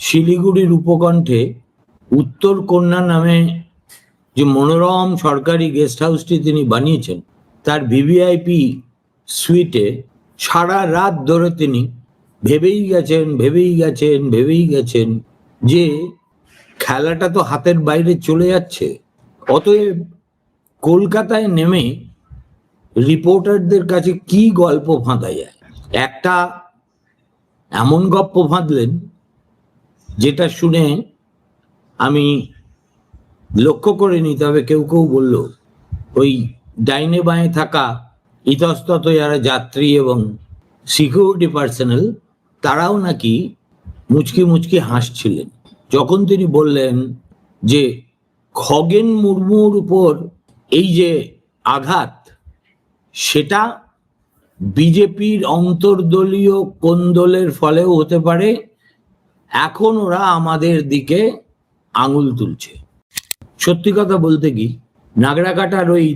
শিলিগুড়ির উপকণ্ঠে উত্তর কন্যা নামে যে মনোরম সরকারি গেস্ট হাউসটি তিনি বানিয়েছেন, তার ভিভিআইপি সুইটে সারা রাত ধরে তিনি ভেবেই গেছেন ভেবেই গেছেন ভেবেই গেছেন যে খেলাটা তো হাতের বাইরে চলে যাচ্ছে। অতএব কলকাতায় নেমে রিপোর্টারদের কাছে কি গল্প ফাঁদা যায়? একটা এমন গপ্প ফাঁদলেন যেটা শুনে আমি লক্ষ্য করে করিনি তবে কেউ কেউ বলল, ওই ডাইনে বাঁয়ে থাকা ইতস্তত যারা যাত্রী এবং সিকিউরিটি পার্সোনাল তারাও নাকি মুচকি মুচকি হাসছিলেন। যখন তিনি বললেন যে, খগেন মুর্মুর উপর এই যে আঘাত, সেটা বিজেপির অন্তর্দলীয় কোন্দলের ফলেও হতে পারে? এখন ওরা আমাদের দিকে আঙুল তুলছে। সত্যি কথা বলতে কি, নাগরাকাটার ওই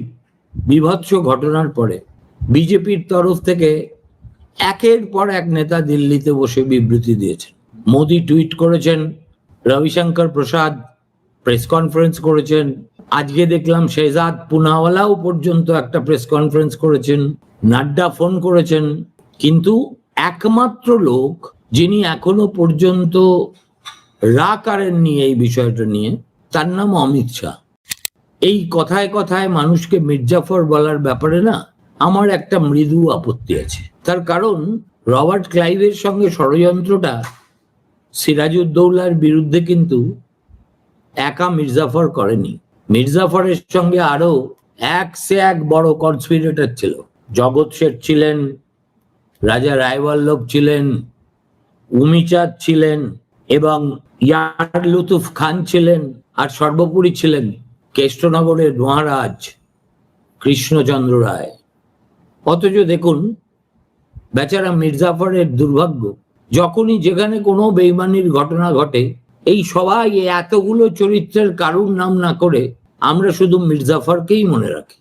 বিভৎস ঘটনার পরে বিজেপির তরফ থেকে একের পর এক নেতা দিল্লিতে বসে বিবৃতি দিয়েছেন। মোদি টুইট করেছেন রবিশঙ্কর প্রসাদ প্রেস কনফারেন্স করেছেন। আজকে দেখলাম শেহজাদ পুনাওয়ালাও পর্যন্ত একটা প্রেস কনফারেন্স করেছেন, নাড্ডা ফোন করেছেন। কিন্তু একমাত্র লোক যিনি এখনও পর্যন্ত রা কারেননি এই বিষয়টা নিয়ে, তার নাম অমিত শাহ। এই কথায় কথায় মানুষকে মির্জাফর বলার ব্যাপারে না আমার একটা মৃদু আপত্তি আছে। তার কারণ রবার্ট ক্লাইভের সঙ্গে ষড়যন্ত্রটা সিরাজউদ্দৌলার বিরুদ্ধে কিন্তু একা মির্জাফর করেনি। মির্জাফরের সঙ্গে আরও এক সে এক বড় কনসপিরেটর ছিল। জগৎ শেঠ ছিলেন, রাজা রায়বল্লভ ছিলেন, উমিচাঁদ ছিলেন এবং ইয়ার লুতুফ খান ছিলেন আর সর্বোপরি ছিলেন কেষ্টনগরের মহারাজ কৃষ্ণচন্দ্র রায়। অথচ দেখুন, বেচারা মির্জাফরের দুর্ভাগ্য যখনই যেখানে কোনো বেইমানির ঘটনা ঘটে, এই সবাই এতগুলো চরিত্রের কারুর নাম না করে আমরা শুধু মির্জাফরকেই মনে রাখি।